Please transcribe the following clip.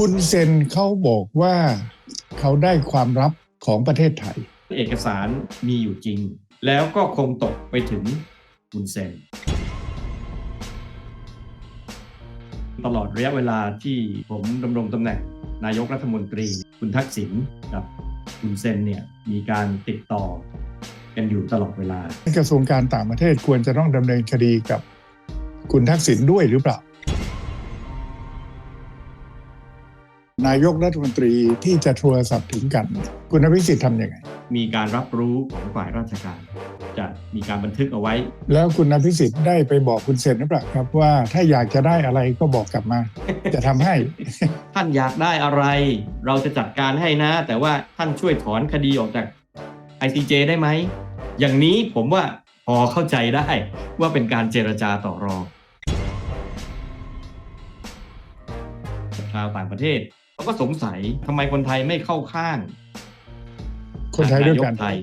คุณเซนเขาบอกว่าเขาได้ความลับของประเทศไทย เอกสารมีอยู่จริง แล้วก็คงตกไปถึงคุณเซน ตลอดระยะเวลาที่ผมดำรงตำแหน่งนายกรัฐมนตรี คุณทักษิณกับคุณเซนเนี่ยมีการติดต่อกันอยู่ตลอดเวลา กระทรวงการต่างประเทศควรจะต้องดำเนินคดีกับคุณทักษิณด้วยหรือเปล่า นายกรัฐมนตรีที่จะโทรศัพท์ถึงกัน คุณอภิสิทธิ์ทำยังไง มีการรับรู้ของฝ่ายราชการ จะมีการบันทึกเอาไว้ แล้วคุณอภิสิทธิ์ได้ไปบอกคุณเซนหรือเปล่าครับว่าถ้าอยากจะได้อะไรก็บอกกลับมา จะทำให้ ท่านอยากได้อะไร เราจะจัดการให้นะ แต่ว่าท่านช่วยถอนคดีออกจาก ICJ ได้ไหมอย่างนี้ผมว่าพอเข้าใจได้ว่าเป็นการเจรจาต่อรองชาวต่างประเทศ เขาก็สงสัยทำไมคนไทยไม่เข้าข้างคนไทยด้วยกันาไทย